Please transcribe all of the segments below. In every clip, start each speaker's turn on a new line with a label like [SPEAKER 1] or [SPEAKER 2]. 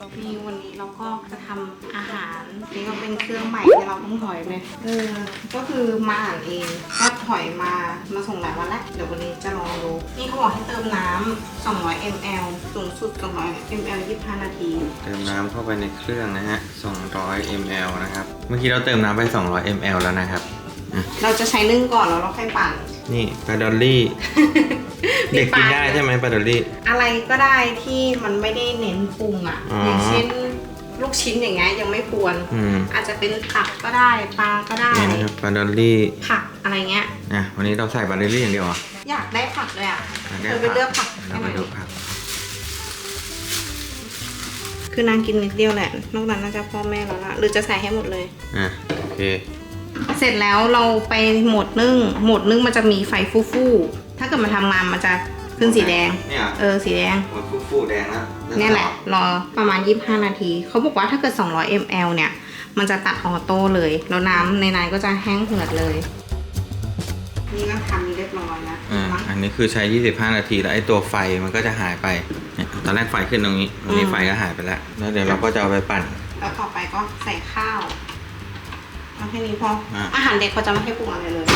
[SPEAKER 1] นี่วันนี้เราก็จะทำอาหารนี่ก็เป็นเครื่องใหม่ที่เราต้องถอยเลยเออก็คือมาอ่านเองก็ถอยมามาส่งหลายวันแล้วเดี๋ยววันนี้จะลองดูนี่เขาบอกให้เติมน้ำ200 ml สูงสุด200 ml 25 นาที
[SPEAKER 2] เติมน้ำเข้าไปในเครื่องนะฮะ 200 ml นะครับ เมื่อกี้เราเติมน้ำไป 200 ml แล้วนะครับ
[SPEAKER 1] เราจะใช้นึ่งก่อนแล้วเราค่อยปั่น
[SPEAKER 2] นี่ปลาดอลลี่
[SPEAKER 1] มี
[SPEAKER 2] เด็กกิน
[SPEAKER 1] ปลา
[SPEAKER 2] ได้ใช่ไหมปลาดอลลี่
[SPEAKER 1] อะไรก็ได้ที่มันไม่ได้เน้นปรุงอะ
[SPEAKER 2] อ๋อ
[SPEAKER 1] อ
[SPEAKER 2] อ
[SPEAKER 1] ย่างเช่นลูกชิ้นอย่างเงี้ยยังไม่ควร
[SPEAKER 2] อืม
[SPEAKER 1] อาจจะเป็นผักก็ได้ปลาก็ได้
[SPEAKER 2] นี่นะครับปลาดอลลี่
[SPEAKER 1] ผักอะไรเงี้ย
[SPEAKER 2] อะวันนี้เราใส่ปลาดอลลี่อย่างเดียวเหรอ
[SPEAKER 1] อยากได้ผักเลยอะ
[SPEAKER 2] อะ
[SPEAKER 1] เธอไปเลือกผัก
[SPEAKER 2] เรา
[SPEAKER 1] ให้ห
[SPEAKER 2] ไป
[SPEAKER 1] น่อย
[SPEAKER 2] ดูผัก
[SPEAKER 1] คือนางกินนิดเดียวแหละ นอกนั้นน่าจะพ่อแม่แล้วละหรือจะใส่ให้หมดเลย
[SPEAKER 2] อะโอเค
[SPEAKER 1] เสร็จแล้วเราไปโหมดนึ่งโหมดนึ่งมันจะมีไฟฟู่ๆ ถ้าเกิดมันทำงานมันจะขึ้นสีแดง
[SPEAKER 2] เนี่ย
[SPEAKER 1] เออสีแดง
[SPEAKER 2] หมดฟูฟูแดงแล้ว
[SPEAKER 1] เนี่ยแหละ รอประมาณ 25 นาที เขาบอกว่าถ้าเกิด 200 ml เนี่ย มันจะตัดออโต้เลย แล้วน้ำในนั้นก็จะแห้งเหือดเลย นี่ก็ทำเรียบร้อยแล้ว
[SPEAKER 2] อ่า
[SPEAKER 1] มั้ง
[SPEAKER 2] อันนี้คือใช้ 25 นาทีแล้วไอ้ตัวไฟมันก็จะหายไปเนี่ยตอนแรกไฟขึ้นตรงนี้ตรงนี้
[SPEAKER 1] อืม
[SPEAKER 2] ไฟก็หายไปแล้วแล้วเดี๋ยวเราก็จะเอาไปปั่น
[SPEAKER 1] แล้วต่อไปก็ใส่ข้าวเอาแค่นี้พอ
[SPEAKER 2] อะ
[SPEAKER 1] อาหารเด็กเขาจะไม่ให้ปรุงอะไรเลย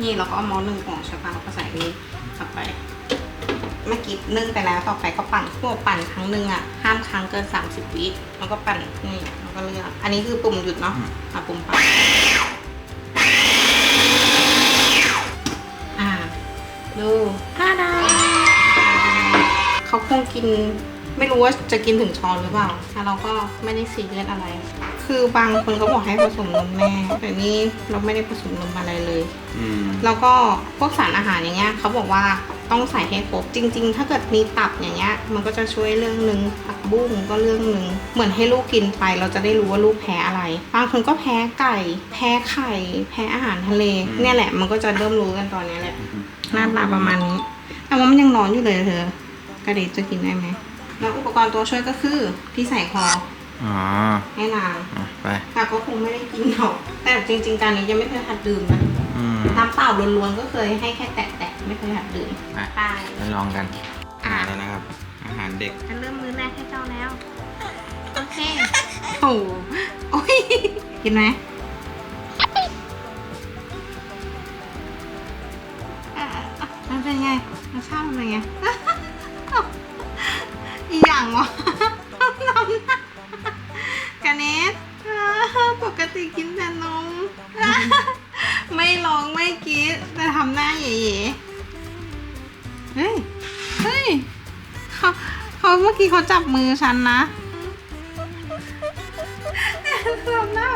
[SPEAKER 1] นี่เราก็เอาหม้อนึ่งของใช่ปะเราก็ใส่นี้เข้าไป เมื่อกี้นึ่งไปแล้วต่อไปก็ปั่นพวกปั่นครั้งหนึ่งอะห้ามครั้งเกิน 30 วิแล้วก็ปั่นนี่แล้วก็เลือกอันนี้คือปุ่มหยุดเนาะอะปุ่มปั่นอ่าดูท่าดาเขาคงกิน ไม่รู้ว่าจะกินถึงช้อนหรือเปล่าแต่เราก็ไม่ได้ซีเรียสอะไร คือบางคนเขาบอกให้ผสมนมแม่ แต่นี่เราไม่ได้ผสมนมอะไรเลย
[SPEAKER 2] อืม
[SPEAKER 1] แล้วก็พวกสารอาหารอย่างเงี้ยเขาบอกว่าต้องใส่ให้ครบจริง ๆ ถ้าเกิดมีตับอย่างเงี้ย มันก็จะช่วยเรื่องหนึ่งผักบุ้งก็เรื่องหนึ่งเหมือนให้ลูกกินไป เราจะได้รู้ว่าลูกแพ้อะไร บางคนก็แพ้ไก่ แพ้ไข่ แพ้อาหารทะเล
[SPEAKER 2] อืม
[SPEAKER 1] เนี่ยแหละ มันก็จะเริ่มรู้กันตอนเนี้ยแหละหน้าตาประมาณนี้แต่ว่ามันยังร้อนอยู่เลยเธอกระเดจะกินได้ไหม แล้วอุปกรณ์ตัวช่วยก็คือที่ใส่คอ
[SPEAKER 2] อ๋อ
[SPEAKER 1] ให้นาง
[SPEAKER 2] อะไป
[SPEAKER 1] แต่ก็คงไม่ได้กินหรอก แต่จริง ๆ การนี้ยังไม่เคยหัดดื่มนะ
[SPEAKER 2] อืม
[SPEAKER 1] น้ำเปล่าล้วนๆก็เคยให้แค่แตะๆไม่เคยหัดดื่ม
[SPEAKER 2] ไป
[SPEAKER 1] ไป
[SPEAKER 2] ไปลองกัน
[SPEAKER 1] อะ
[SPEAKER 2] มาแล้วนะครับ อาหารเด็ก
[SPEAKER 1] ฉันเริ่มมื้อแรกให้เจ้าแล้ว โอเคโอ้โหโอ้ยกินไหมอะมันเป็นไงรสชาติมันเป็นไง อีหยังวะน้ำหนักกันเนสปกติกินแต่นม ไม่ร้องไม่กรีดแต่ทำหน้าเย่ๆเฮ้ย เฮ้ยเขาเขาเมื่อกี้เขาจับมือฉันนะทำหน้า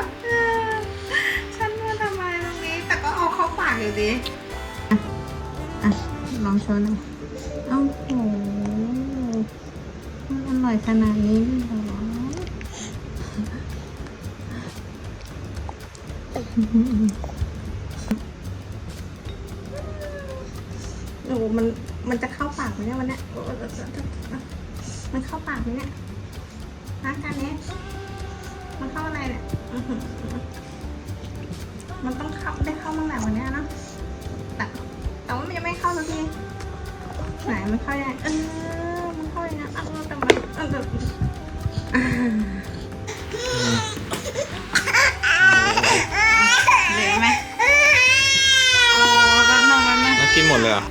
[SPEAKER 1] ฉันมาทำไมตรงนี้ แต่ก็เอาเข้าปากอยู่ดี อะ ลองโชว์หน่อยเอ้าโห อร่อยขนาดนี้เลยเหรอโอ้โหมัน มันจะเข้าปากไหมเนี่ยวันเนี้ยมันเข้าปากไหมเนี่ยร่างกายเนี้ยมันเข้าอะไรเนี่ย มันต้องเข้าได้เข้าบ้างแหละวันเนี้ยเนะแต่แต่ว่ามันยังไม่เข้าสักทีไหนมันเข้ายังไง เออแต่อ่าเหลือไหมโอ้แป๊บนึงแป๊บนึง
[SPEAKER 2] แล้วกินหมดเลยเหรอ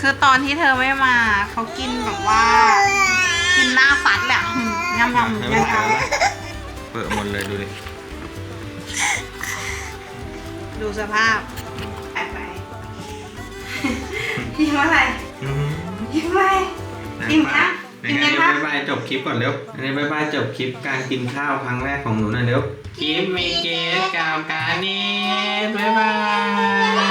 [SPEAKER 1] คือตอนที่เธอไม่มาเขากินแบบว่า กินหน้าฟัดแหละอืมยำยำ
[SPEAKER 2] ให้
[SPEAKER 1] ยำ
[SPEAKER 2] มัน
[SPEAKER 1] ย
[SPEAKER 2] เอาละเปิดหมดเลยดูดิำ
[SPEAKER 1] ดูสภาพไปไปยิ้มอะไร
[SPEAKER 2] อืม
[SPEAKER 1] ยิ้มอะไรอิ่มนะ
[SPEAKER 2] ไหน
[SPEAKER 1] อิ่ม
[SPEAKER 2] ๆ
[SPEAKER 1] ยังคะ
[SPEAKER 2] บ๊ายบายจบคลิปก่อนเร็วอันนี้บ๊ายบายจบคลิปการกินข้าวครั้งแรกของหนูหน่อยเร็วคลิปมีเกสกับการนิดบ๊ายบาย